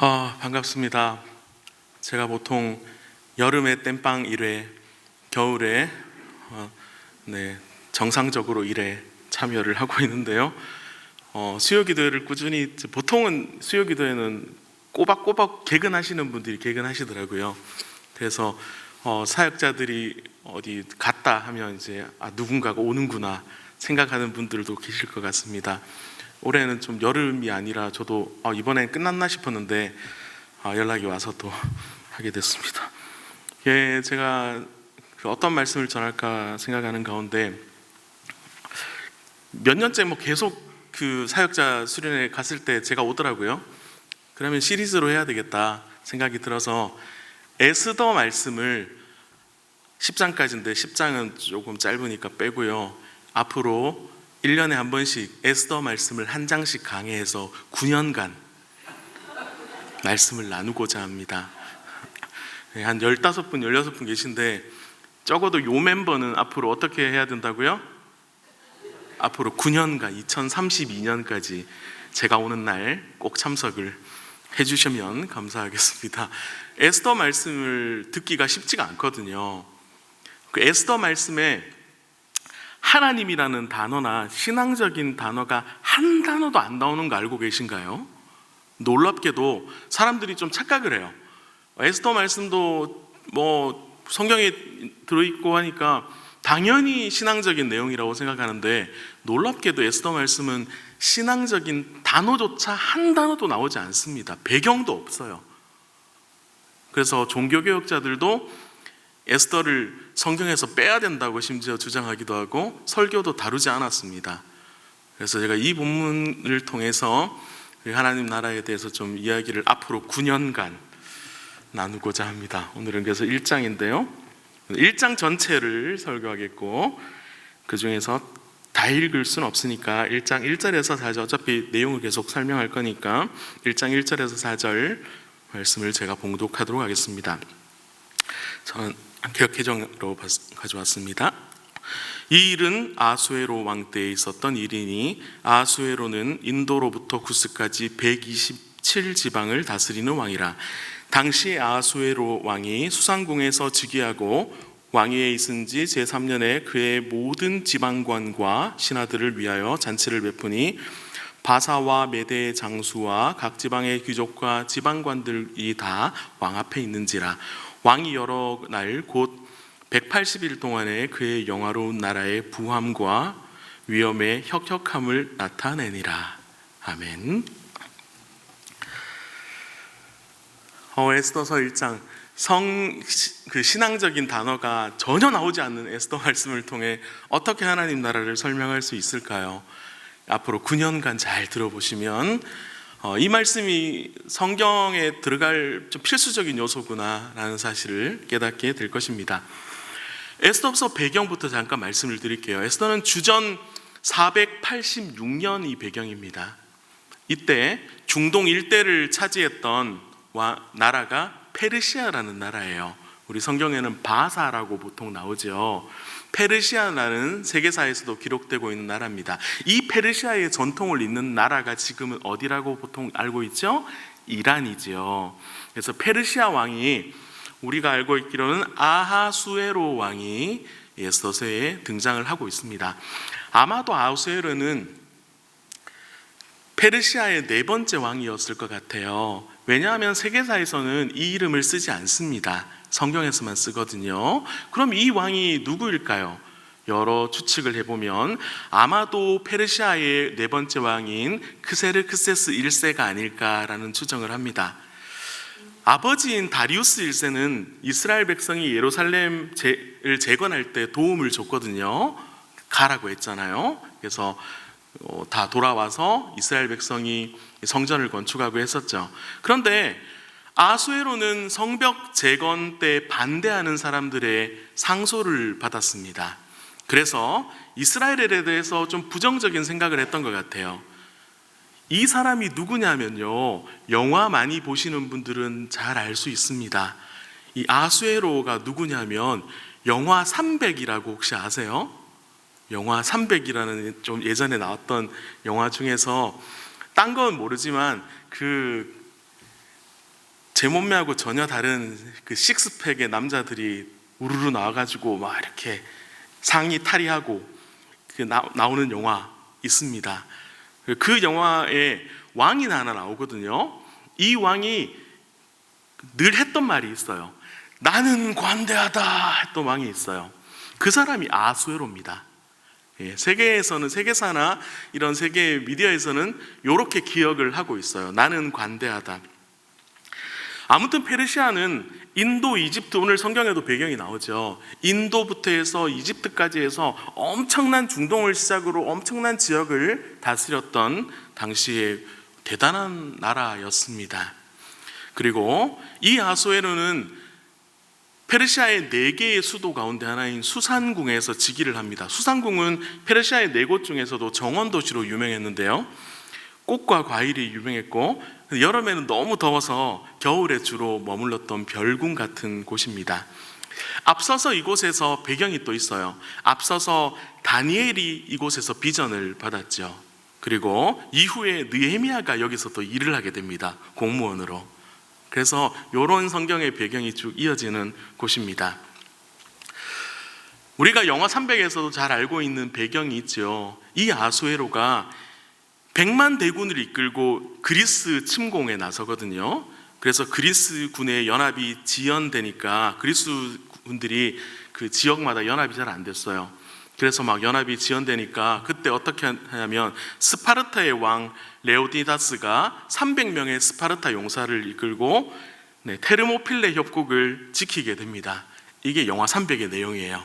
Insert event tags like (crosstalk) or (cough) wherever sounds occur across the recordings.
아, 반갑습니다. 제가 보통 여름에 땜빵 일회, 겨울에 어, 네, 정상적으로 일에 참여를 하고 있는데요. 어, 수요 기도회를 꾸준히 보통은 수요 기도회는 꼬박꼬박 개근하시는 분들이 개근하시더라고요. 그래서 어, 사역자들이 어디 갔다 하면 이제 아, 누군가가 오는구나 생각하는 분들도 계실 것 같습니다. 올해는 좀 여름이 아니라 저도 아, 이번엔 끝났나 싶었는데 아, 연락이 와서 또 (laughs) 하게 됐습니다. 예, 제가 그 어떤 말씀을 전할까 생각하는 가운데 몇 년째 뭐 계속 그 사역자 수련회 갔을 때 제가 오더라고요. 그러면 시리즈로 해야 되겠다 생각이 들어서 에스더 말씀을 10장까지인데 10장은 조금 짧으니까 빼고요. 앞으로 1년에 한 번씩 에스더 말씀을 한 장씩 강해해서 9년간 말씀을 나누고자 합니다. 네, 한 15분, 16분 계신데 적어도 요 멤버는 앞으로 어떻게 해야 된다고요? 앞으로 9년간 2032년까지 제가 오는 날 꼭 참석을 해주시면 감사하겠습니다. 에스더 말씀을 듣기가 쉽지가 않거든요. 그 에스더 말씀에 하나님이라는 단어나 신앙적인 단어가 한 단어도 안 나오는 거 알고 계신가요? 놀랍게도 사람들이 좀 착각을 해요. 에스더 말씀도 뭐 성경에 들어있고 하니까 당연히 신앙적인 내용이라고 생각하는데 놀랍게도 에스더 말씀은 신앙적인 단어조차 한 단어도 나오지 않습니다. 배경도 없어요. 그래서 종교개혁자들도 에스더를 성경에서 빼야 된다고 심지어 주장하기도 하고 설교도 다루지 않았습니다. 그래서 제가 이 본문을 통해서 하나님 나라에 대해서 좀 이야기를 앞으로 9년간 나누고자 합니다. 오늘은 그래서 1장인데요. 1장 전체를 설교하겠고 그 중에서 다 읽을 수는 없으니까 1장 1절에서 4절 어차피 내용을 계속 설명할 거니까 1장 1절에서 4절 말씀을 제가 봉독하도록 하겠습니다. 저는 개혁개정으로 가져왔습니다. 이 일은 아수에로 왕 때에 있었던 일이니 아수에로는 인도로부터 구스까지 127지방을 다스리는 왕이라 당시 아수에로 왕이 수상궁에서 즉위하고 왕위에 있은 지 제3년에 그의 모든 지방관과 신하들을 위하여 잔치를 베푸니 바사와 메대의 장수와 각 지방의 귀족과 지방관들이 다 왕 앞에 있는지라 왕이 여러 날 곧 180일 동안에 그의 영화로운 나라의 부함과 위엄의 혁혁함을 나타내니라. 아멘. 어, 에스더서 1장 성 그 신앙적인 단어가 전혀 나오지 않는 에스더 말씀을 통해 어떻게 하나님 나라를 설명할 수 있을까요? 앞으로 9년간 잘 들어보시면 어, 이 말씀이 성경에 들어갈 좀 필수적인 요소구나라는 사실을 깨닫게 될 것입니다. 에스더서 배경부터 잠깐 말씀을 드릴게요. 에스더는 주전 486년이 배경입니다. 이때 중동 일대를 차지했던 나라가 페르시아라는 나라예요. 우리 성경에는 바사라고 보통 나오죠. 페르시아라는 세계사에서도 기록되고 있는 나라입니다. 이 페르시아의 전통을 잇는 나라가 지금은 어디라고 보통 알고 있죠? 이란이지요. 그래서 페르시아 왕이 우리가 알고 있기로는 아하수에로 왕이 예서서에 등장을 하고 있습니다. 아마도 아하수에로는 페르시아의 네 번째 왕이었을 것 같아요. 왜냐하면 세계사에서는 이 이름을 쓰지 않습니다. 성경에서만 쓰거든요. 그럼 이 왕이 누구일까요? 여러 추측을 해보면 아마도 페르시아의 네 번째 왕인 크세르크세스 1세가 아닐까라는 추정을 합니다. 아버지인 다리우스 1세는 이스라엘 백성이 예루살렘을 재건할 때 도움을 줬거든요. 가라고 했잖아요. 그래서 어, 다 돌아와서 이스라엘 백성이 성전을 건축하고 했었죠. 그런데 아수에로는 성벽 재건 때 반대하는 사람들의 상소를 받았습니다. 그래서 이스라엘에 대해서 좀 부정적인 생각을 했던 것 같아요. 이 사람이 누구냐면요. 영화 많이 보시는 분들은 잘 알 수 있습니다. 이 아수에로가 누구냐면 영화 300이라고 혹시 아세요? 영화 300이라는 좀 예전에 나왔던 영화 중에서 딴 건 모르지만 그 제 몸매하고 전혀 다른 그 식스팩의 남자들이 우르르 나와가지고 막 이렇게 상의 탈의하고 그 나, 나오는 영화 있습니다. 그 영화에 왕이 하나 나오거든요. 이 왕이 늘 했던 말이 있어요. 나는 관대하다 했던 왕이 있어요. 그 사람이 아수에로입니다. 예, 세계에서는 세계사나 이런 세계 미디어에서는 이렇게 기억을 하고 있어요. 나는 관대하다. 아무튼 페르시아는 인도, 이집트 오늘 성경에도 배경이 나오죠. 인도부터 해서 이집트까지 해서 엄청난 중동을 시작으로 엄청난 지역을 다스렸던 당시에 대단한 나라였습니다. 그리고 이 아소에르는 페르시아의 네 개의 수도 가운데 하나인 수산궁에서 즉위를 합니다. 수산궁은 페르시아의 네 곳 중에서도 정원 도시로 유명했는데요. 꽃과 과일이 유명했고 여름에는 너무 더워서 겨울에 주로 머물렀던 별궁 같은 곳입니다. 앞서서 이곳에서 배경이 또 있어요. 앞서서 다니엘이 이곳에서 비전을 받았죠. 그리고 이후에 느헤미야가 여기서 또 일을 하게 됩니다. 공무원으로. 그래서 이런 성경의 배경이 쭉 이어지는 곳입니다. 우리가 영화 300에서도 잘 알고 있는 배경이 있죠. 이 아수에로가 100만 대군을 이끌고 그리스 침공에 나서거든요. 그래서 그리스 군의 연합이 지연되니까 그리스 군들이 그 지역마다 연합이 잘 안 됐어요. 그래서 막 연합이 지연되니까 그때 어떻게 하냐면 스파르타의 왕 레오디다스가 300명의 스파르타 용사를 이끌고 네, 테르모필레 협곡을 지키게 됩니다. 이게 영화 300의 내용이에요.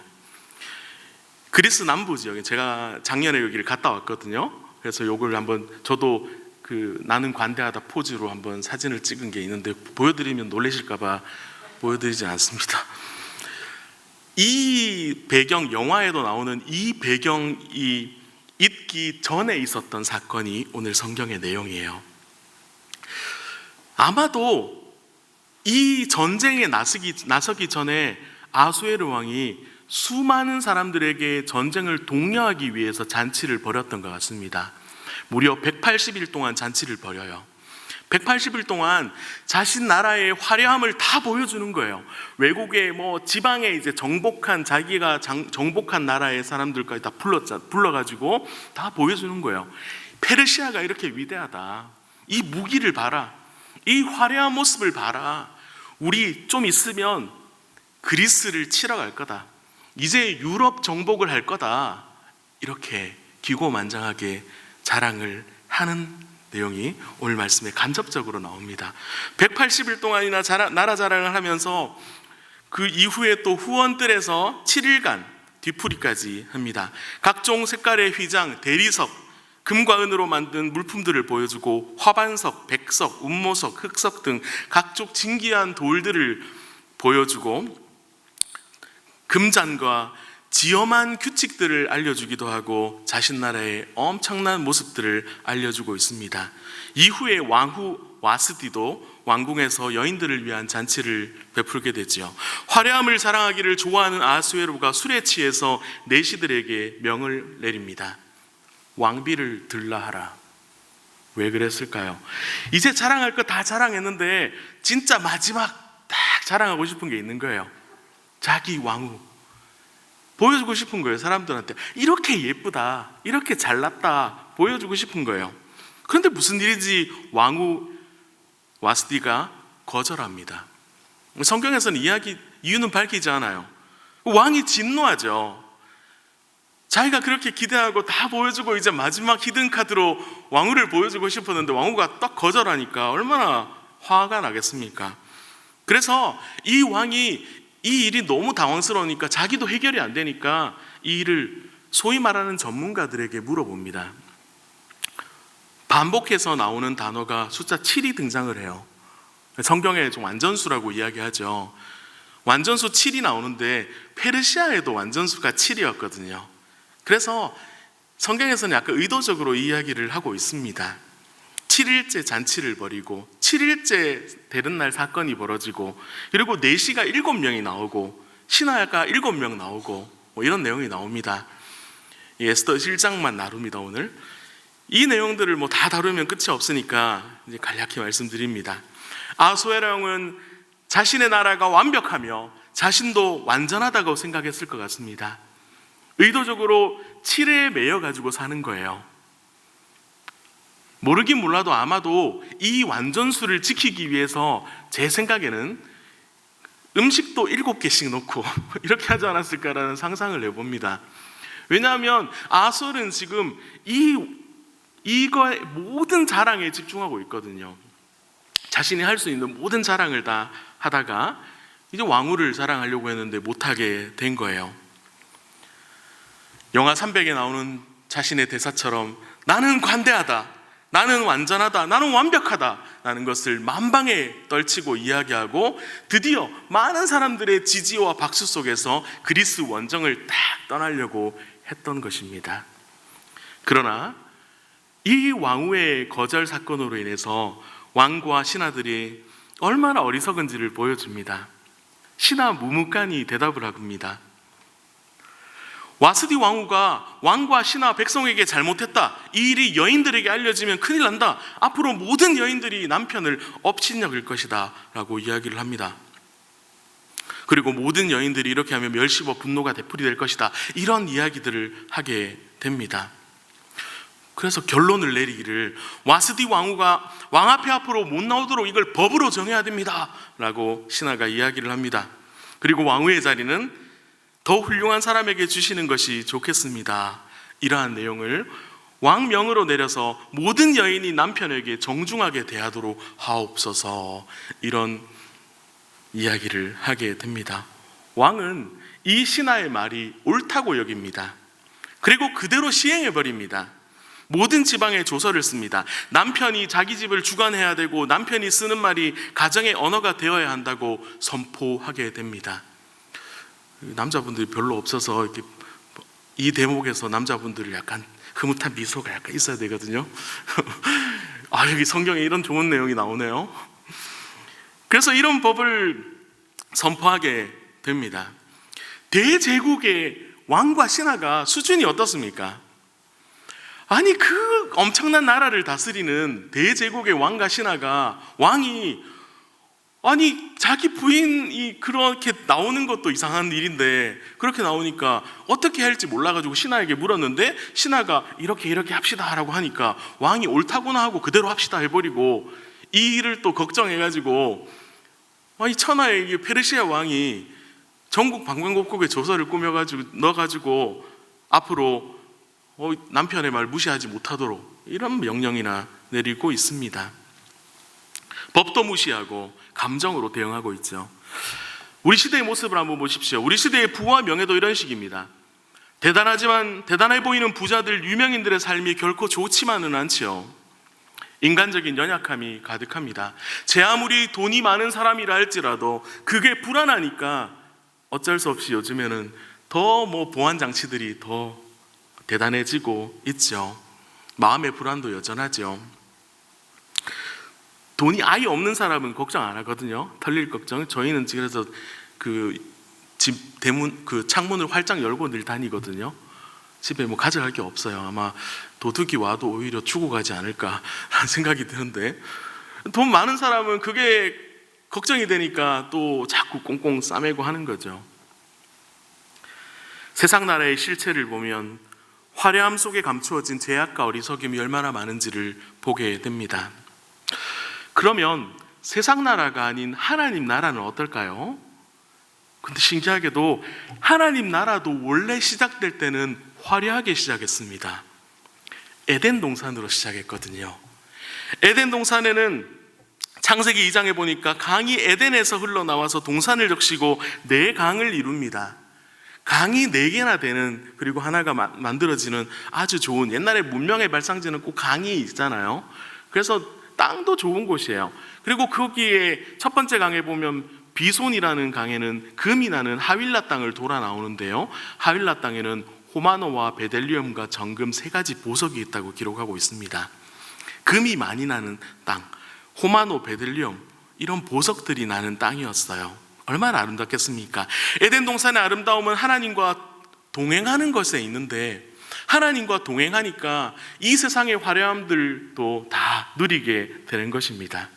그리스 남부 지역에 제가 작년에 여기를 갔다 왔거든요. 그래서 요걸 한번 저도 그 나는 관대하다 포즈로 한번 사진을 찍은 게 있는데 보여드리면 놀라실까봐 보여드리지 않습니다. 이 배경 영화에도 나오는 이 배경이 있기 전에 있었던 사건이 오늘 성경의 내용이에요. 아마도 이 전쟁에 나서기, 나서기 전에 아수에르 왕이 수많은 사람들에게 전쟁을 독려하기 위해서 잔치를 벌였던 것 같습니다. 무려 180일 동안 잔치를 벌여요. 180일 동안 자신 나라의 화려함을 다 보여주는 거예요. 외국의 뭐 지방에 이제 정복한 자기가 장, 정복한 나라의 사람들까지 다 불렀자 불러가지고 다 보여주는 거예요. 페르시아가 이렇게 위대하다. 이 무기를 봐라. 이 화려한 모습을 봐라. 우리 좀 있으면 그리스를 치러 갈 거다. 이제 유럽 정복을 할 거다. 이렇게 기고만장하게 자랑을 하는 내용이 오늘 말씀에 간접적으로 나옵니다. 180일 동안이나 자라, 나라 자랑을 하면서 그 이후에 또 후원들에서 7일간 뒤풀이까지 합니다. 각종 색깔의 휘장, 대리석, 금과 은으로 만든 물품들을 보여주고 화반석, 백석, 운모석, 흑석 등 각종 진기한 돌들을 보여주고 금잔과 지엄한 규칙들을 알려주기도 하고 자신 나라의 엄청난 모습들을 알려주고 있습니다. 이후에 왕후 와스디도 왕궁에서 여인들을 위한 잔치를 베풀게 되지요. 화려함을 자랑하기를 좋아하는 아수에로가 술에 취해서 내시들에게 명을 내립니다. 왕비를 들라 하라. 왜 그랬을까요? 이제 자랑할 거 다 자랑했는데 진짜 마지막 딱 자랑하고 싶은 게 있는 거예요. 자기 왕후. 보여주고 싶은 거예요, 사람들한테. 이렇게 예쁘다, 이렇게 잘났다, 보여주고 싶은 거예요. 그런데 무슨 일인지 왕후 와스디가 거절합니다. 성경에서는 이야기, 이유는 밝히지 않아요. 왕이 진노하죠. 자기가 그렇게 기대하고 다 보여주고 이제 마지막 히든 카드로 왕후를 보여주고 싶었는데 왕후가 딱 거절하니까 얼마나 화가 나겠습니까? 그래서 이 왕이 이 일이 너무 당황스러우니까 자기도 해결이 안 되니까 이 일을 소위 말하는 전문가들에게 물어봅니다. 반복해서 나오는 단어가 숫자 7이 등장을 해요. 성경에 좀 완전수라고 이야기하죠. 완전수 7이 나오는데 페르시아에도 완전수가 7이었거든요. 그래서 성경에서는 약간 의도적으로 이야기를 하고 있습니다. 7일째 잔치를 벌이고 7일째 되는 날 사건이 벌어지고 그리고 4시가 7명이 나오고 신하가 7명 나오고 뭐 이런 내용이 나옵니다. 에스더 1장만 나눕니다 오늘 이 내용들을 뭐 다 다루면 끝이 없으니까 이제 간략히 말씀드립니다. 아수에랑은 자신의 나라가 완벽하며 자신도 완전하다고 생각했을 것 같습니다. 의도적으로 칠에 매여 가지고 사는 거예요. 모르긴 몰라도 아마도 이 완전수를 지키기 위해서 제 생각에는 음식도 일곱 개씩 놓고 (laughs) 이렇게 하지 않았을까라는 상상을 해봅니다. 왜냐하면 아솔은 지금 이 이거의 모든 자랑에 집중하고 있거든요. 자신이 할 수 있는 모든 자랑을 다 하다가 이제 왕후를 자랑하려고 했는데 못하게 된 거예요. 영화 300에 나오는 자신의 대사처럼 나는 관대하다. 나는 완전하다. 나는 완벽하다. 라는 것을 만방에 떨치고 이야기하고 드디어 많은 사람들의 지지와 박수 속에서 그리스 원정을 딱 떠나려고 했던 것입니다. 그러나 이 왕후의 거절 사건으로 인해서 왕과 신하들이 얼마나 어리석은지를 보여줍니다. 신하 무무간이 대답을 합니다. 와스디 왕후가 왕과 신하 백성에게 잘못했다. 이 일이 여인들에게 알려지면 큰일 난다. 앞으로 모든 여인들이 남편을 업신여길 것이다. 라고 이야기를 합니다. 그리고 모든 여인들이 이렇게 하면 멸시와 분노가 되풀이될 것이다. 이런 이야기들을 하게 됩니다. 그래서 결론을 내리기를 와스디 왕후가 왕 앞에 앞으로 못 나오도록 이걸 법으로 정해야 됩니다. 라고 신하가 이야기를 합니다. 그리고 왕후의 자리는 더 훌륭한 사람에게 주시는 것이 좋겠습니다. 이러한 내용을 왕명으로 내려서 모든 여인이 남편에게 정중하게 대하도록 하옵소서 이런 이야기를 하게 됩니다. 왕은 이 신하의 말이 옳다고 여깁니다. 그리고 그대로 시행해 버립니다. 모든 지방에 조서를 씁니다. 남편이 자기 집을 주관해야 되고 남편이 쓰는 말이 가정의 언어가 되어야 한다고 선포하게 됩니다. 남자분들이 별로 없어서 이렇게 이 대목에서 남자분들을 약간 흐뭇한 미소가 약간 있어야 되거든요. (laughs) 아 여기 성경에 이런 좋은 내용이 나오네요. 그래서 이런 법을 선포하게 됩니다. 대제국의 왕과 신하가 수준이 어떻습니까? 아니 그 엄청난 나라를 다스리는 대제국의 왕과 신하가 왕이 아니 자기 부인이 그렇게 나오는 것도 이상한 일인데 그렇게 나오니까 어떻게 할지 몰라가지고 신하에게 물었는데 신하가 이렇게 이렇게 합시다라고 하니까 왕이 옳다구나 하고 그대로 합시다 해버리고 이 일을 또 걱정해가지고 천하의 이 페르시아 왕이 전국 방방곡곡에 조서를 꾸며가지고 넣어가지고 앞으로 어, 남편의 말 무시하지 못하도록 이런 명령이나 내리고 있습니다. 법도 무시하고 감정으로 대응하고 있죠. 우리 시대의 모습을 한번 보십시오. 우리 시대의 부와 명예도 이런 식입니다. 대단하지만 대단해 보이는 부자들 유명인들의 삶이 결코 좋지만은 않지요. 인간적인 연약함이 가득합니다. 제 아무리 돈이 많은 사람이라 할지라도 그게 불안하니까 어쩔 수 없이 요즘에는 더 뭐 보안 장치들이 더 대단해지고 있죠. 마음의 불안도 여전하죠. 돈이 아예 없는 사람은 걱정 안 하거든요. 털릴 걱정. 저희는 그래서 그 집 대문 그 창문을 활짝 열고 늘 다니거든요. 집에 뭐 가져갈 게 없어요. 아마 도둑이 와도 오히려 주고 가지 않을까라는 생각이 드는데 돈 많은 사람은 그게 걱정이 되니까 또 자꾸 꽁꽁 싸매고 하는 거죠. 세상 나라의 실체를 보면 화려함 속에 감추어진 제약과 어리석임이 얼마나 많은지를 보게 됩니다. 그러면 세상 나라가 아닌 하나님 나라는 어떨까요? 근데 신기하게도 하나님 나라도 원래 시작될 때는 화려하게 시작했습니다. 에덴 동산으로 시작했거든요. 에덴 동산에는 창세기 2장에 보니까 강이 에덴에서 흘러나와서 동산을 적시고 네 강을 이룹니다. 강이 네 개나 되는 그리고 하나가 마- 만들어지는 아주 좋은 옛날에 문명의 발상지는 꼭 강이 있잖아요. 그래서 땅도 좋은 곳이에요. 그리고 거기에 첫 번째 강에 보면 비손이라는 강에는 금이 나는 하윌라 땅을 돌아 나오는데요. 하윌라 땅에는 호마노와 베델리움과 정금 세 가지 보석이 있다고 기록하고 있습니다. 금이 많이 나는 땅, 호마노, 베들리움 이런 보석들이 나는 땅이었어요. 얼마나 아름답겠습니까? 에덴 동산의 아름다움은 하나님과 동행하는 것에 있는데 하나님과 동행하니까 이 세상의 화려함들도 다 누리게 되는 것입니다.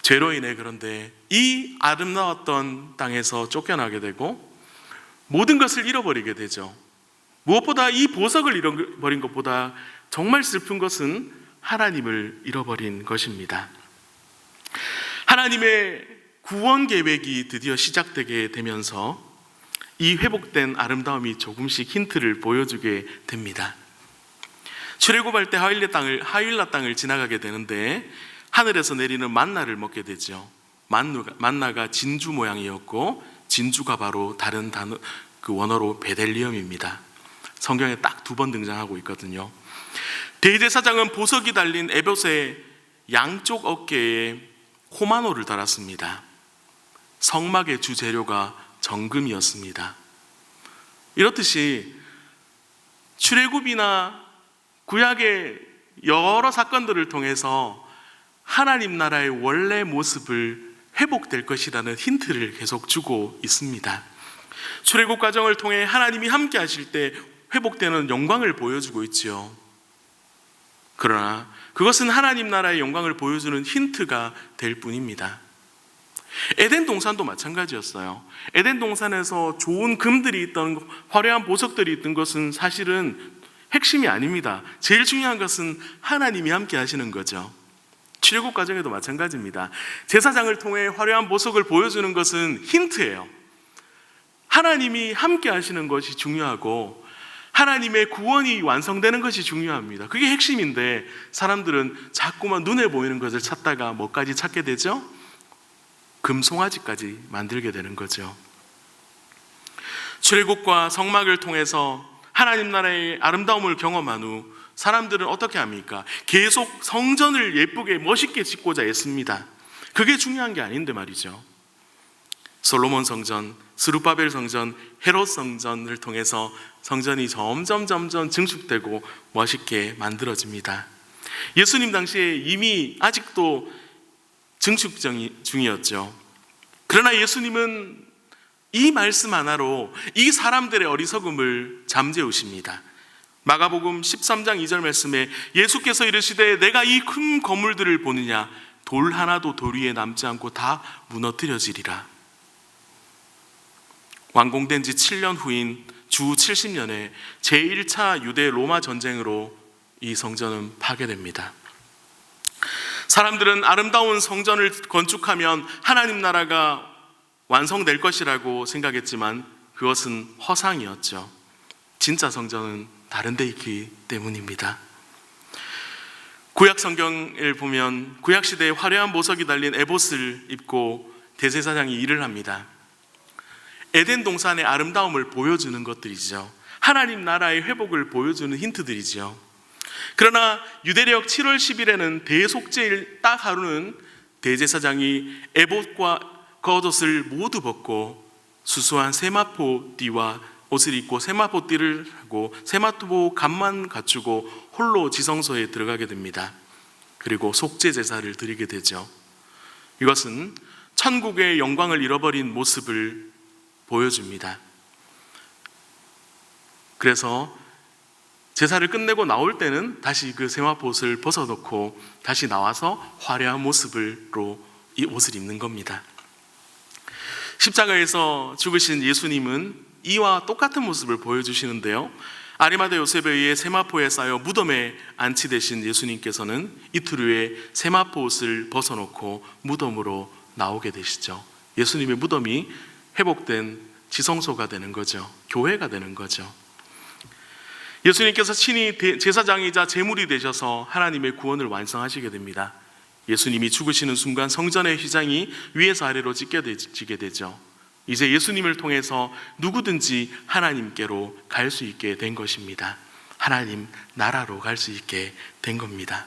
죄로 인해 그런데 이 아름다웠던 땅에서 쫓겨나게 되고 모든 것을 잃어버리게 되죠. 무엇보다 이 보석을 잃어버린 것보다 정말 슬픈 것은 하나님을 잃어버린 것입니다. 하나님의 구원 계획이 드디어 시작되게 되면서 이 회복된 아름다움이 조금씩 힌트를 보여주게 됩니다. 출애굽할 때 하윌라 땅을 하윌라 땅을 지나가게 되는데 하늘에서 내리는 만나를 먹게 되죠. 만나가 진주 모양이었고 진주가 바로 다른 단어 그 원어로 베델리엄입니다. 성경에 딱 두 번 등장하고 있거든요. 대제사장은 보석이 달린 에봇의 양쪽 어깨에 호마노를 달았습니다. 성막의 주 재료가 정금이었습니다. 이렇듯이 출애굽이나 구약의 여러 사건들을 통해서 하나님 나라의 원래 모습을 회복될 것이라는 힌트를 계속 주고 있습니다. 출애굽 과정을 통해 하나님이 함께 하실 때 회복되는 영광을 보여주고 있지요. 그러나 그것은 하나님 나라의 영광을 보여주는 힌트가 될 뿐입니다. 에덴 동산도 마찬가지였어요. 에덴 동산에서 좋은 금들이 있던 화려한 보석들이 있던 것은 사실은 핵심이 아닙니다. 제일 중요한 것은 하나님이 함께 하시는 거죠. 출애굽 과정에도 마찬가지입니다. 제사장을 통해 화려한 보석을 보여주는 것은 힌트예요. 하나님이 함께 하시는 것이 중요하고 하나님의 구원이 완성되는 것이 중요합니다. 그게 핵심인데 사람들은 자꾸만 눈에 보이는 것을 찾다가 뭐까지 찾게 되죠? 금송아지까지 만들게 되는 거죠. 출애굽과 성막을 통해서 하나님 나라의 아름다움을 경험한 후 사람들은 어떻게 합니까? 계속 성전을 예쁘게 멋있게 짓고자 했습니다. 그게 중요한 게 아닌데 말이죠. 솔로몬 성전, 스루바벨 성전, 헤롯 성전을 통해서 성전이 점점 점점 증축되고 멋있게 만들어집니다. 예수님 당시에 이미 아직도 증축 중이었죠. 그러나 예수님은 이 말씀 하나로 이 사람들의 어리석음을 잠재우십니다. 마가복음 13장 2절 말씀에 예수께서 이르시되 내가 이 큰 건물들을 보느냐 돌 하나도 돌 위에 남지 않고 다 무너뜨려지리라. 완공된 지 7년 후인 주 70년에 제1차 유대 로마 전쟁으로 이 성전은 파괴됩니다. 사람들은 아름다운 성전을 건축하면 하나님 나라가 완성될 것이라고 생각했지만 그것은 허상이었죠. 진짜 성전은 다른 데 있기 때문입니다. 구약 성경을 보면 구약 시대에 화려한 보석이 달린 에봇을 입고 대제사장이 일을 합니다. 에덴 동산의 아름다움을 보여주는 것들이죠. 하나님 나라의 회복을 보여주는 힌트들이죠. 그러나 유대력 7월 10일에는 대속제일 딱 하루는 대제사장이 에봇과 겉옷을 모두 벗고 수수한 세마포 띠와 옷을 입고 세마포 띠를 하고 세마포 값만 갖추고 홀로 지성소에 들어가게 됩니다. 그리고 속죄 제사를 드리게 되죠. 이것은 천국의 영광을 잃어버린 모습을 보여줍니다. 그래서 제사를 끝내고 나올 때는 다시 그 세마포옷을 벗어놓고 다시 나와서 화려한 모습으로 이 옷을 입는 겁니다. 십자가에서 죽으신 예수님은 이와 똑같은 모습을 보여주시는데요. 아리마대 요셉에 의해 세마포에 쌓여 무덤에 안치되신 예수님께서는 이틀 후에 세마포 옷을 벗어놓고 무덤으로 나오게 되시죠. 예수님의 무덤이 회복된 지성소가 되는 거죠. 교회가 되는 거죠. 예수님께서 친히 제사장이자 제물이 되셔서 하나님의 구원을 완성하시게 됩니다. 예수님이 죽으시는 순간 성전의 휘장이 위에서 아래로 찢겨지게 되죠. 이제 예수님을 통해서 누구든지 하나님께로 갈 수 있게 된 것입니다. 하나님 나라로 갈 수 있게 된 겁니다.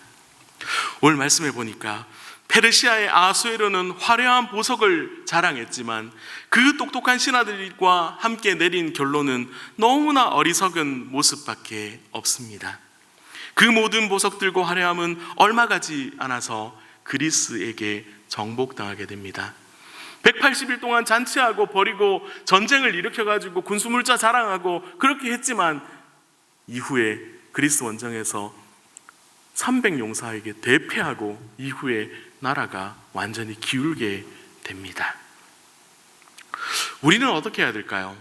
오늘 말씀해 보니까 페르시아의 아수에르는 화려한 보석을 자랑했지만 그 똑똑한 신하들과 함께 내린 결론은 너무나 어리석은 모습밖에 없습니다. 그 모든 보석들과 화려함은 얼마 가지 않아서 그리스에게 정복당하게 됩니다. 180일 동안 잔치하고 버리고 전쟁을 일으켜가지고 군수물자 자랑하고 그렇게 했지만 이후에 그리스 원정에서 300 용사에게 대패하고 이후에 나라가 완전히 기울게 됩니다. 우리는 어떻게 해야 될까요?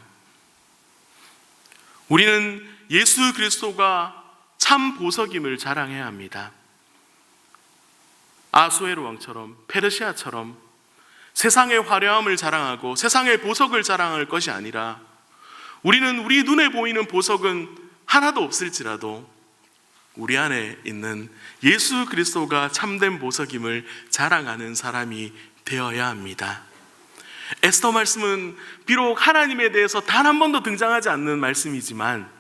우리는 예수 그리스도가 참 보석임을 자랑해야 합니다. 아수에르 왕처럼 페르시아처럼 세상의 화려함을 자랑하고 세상의 보석을 자랑할 것이 아니라 우리는 우리 눈에 보이는 보석은 하나도 없을지라도 우리 안에 있는 예수 그리스도가 참된 보석임을 자랑하는 사람이 되어야 합니다. 에스더 말씀은 비록 하나님에 대해서 단 한 번도 등장하지 않는 말씀이지만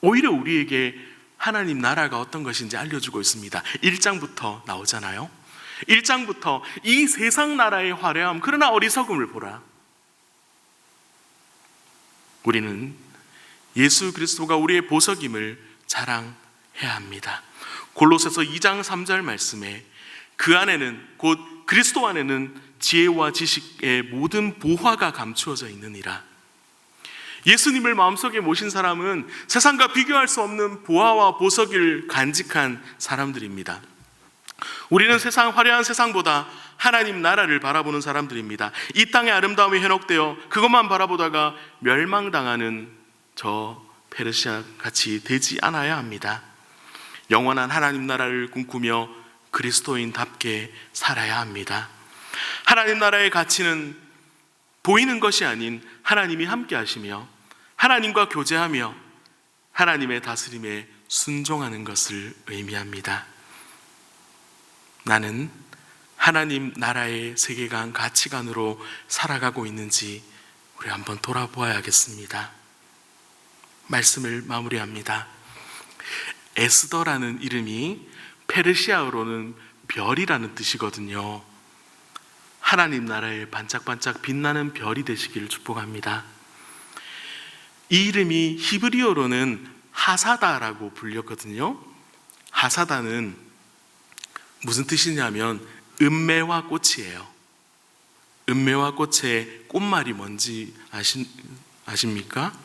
오히려 우리에게 하나님 나라가 어떤 것인지 알려주고 있습니다. 1장부터 나오잖아요. 1장부터 이 세상 나라의 화려함, 그러나 어리석음을 보라. 우리는 예수 그리스도가 우리의 보석임을 자랑 해야 합니다. 골로새서 2장 3절 말씀에 그 안에는 곧 그리스도 안에는 지혜와 지식의 모든 보화가 감추어져 있느니라. 예수님을 마음속에 모신 사람은 세상과 비교할 수 없는 보화와 보석을 간직한 사람들입니다. 우리는 세상 화려한 세상보다 하나님 나라를 바라보는 사람들입니다. 이 땅의 아름다움이 현혹되어 그것만 바라보다가 멸망당하는 저 페르시아 같이 되지 않아야 합니다. 영원한 하나님 나라를 꿈꾸며 그리스도인답게 살아야 합니다. 하나님 나라의 가치는 보이는 것이 아닌 하나님이 함께 하시며 하나님과 교제하며 하나님의 다스림에 순종하는 것을 의미합니다. 나는 하나님 나라의 세계관 가치관으로 살아가고 있는지 우리 한번 돌아보아야겠습니다. 말씀을 마무리합니다. 에스더라는 이름이 페르시아어로는 별이라는 뜻이거든요. 하나님 나라에 반짝반짝 빛나는 별이 되시기를 축복합니다. 이 이름이 히브리어로는 하사다라고 불렸거든요. 하사다는 무슨 뜻이냐면 은매화 꽃이에요. 은매화 꽃의 꽃말이 뭔지 아시, 아십니까?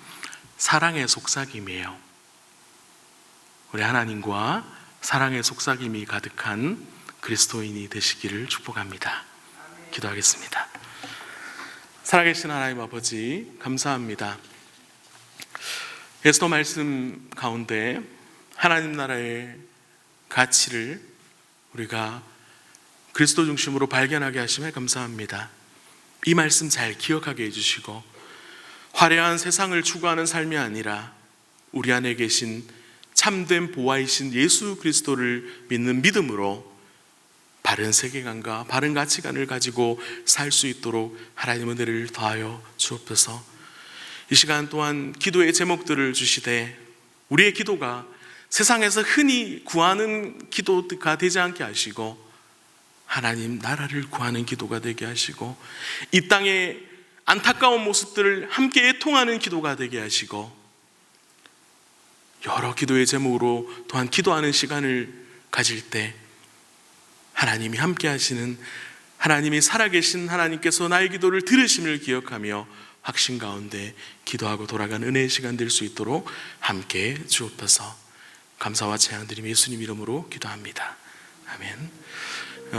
사랑의 속삭임이에요. 우리 하나님과 사랑의 속삭임이 가득한 그리스도인이 되시기를 축복합니다. 기도하겠습니다. 살아계신 하나님 아버지, 감사합니다. 에스더 말씀 가운데 하나님 나라의 가치를 우리가 그리스도 중심으로 발견하게 하심에 감사합니다. 이 말씀 잘 기억하게 해주시고 화려한 세상을 추구하는 삶이 아니라 우리 안에 계신 참된 보아이신 예수 그리스도를 믿는 믿음으로 바른 세계관과 바른 가치관을 가지고 살 수 있도록 하나님 은혜를 더하여 주옵소서. 이 시간 또한 기도의 제목들을 주시되 우리의 기도가 세상에서 흔히 구하는 기도가 되지 않게 하시고 하나님 나라를 구하는 기도가 되게 하시고 이 땅의 안타까운 모습들을 함께 애통하는 기도가 되게 하시고 여러 기도의 제목으로 또한 기도하는 시간을 가질 때 하나님이 함께 하시는 하나님이 살아계신 하나님께서 나의 기도를 들으심을 기억하며 확신 가운데 기도하고 돌아가는 은혜의 시간 될 수 있도록 함께 주옵소서 감사와 찬양 드리며 예수님 이름으로 기도합니다. 아멘.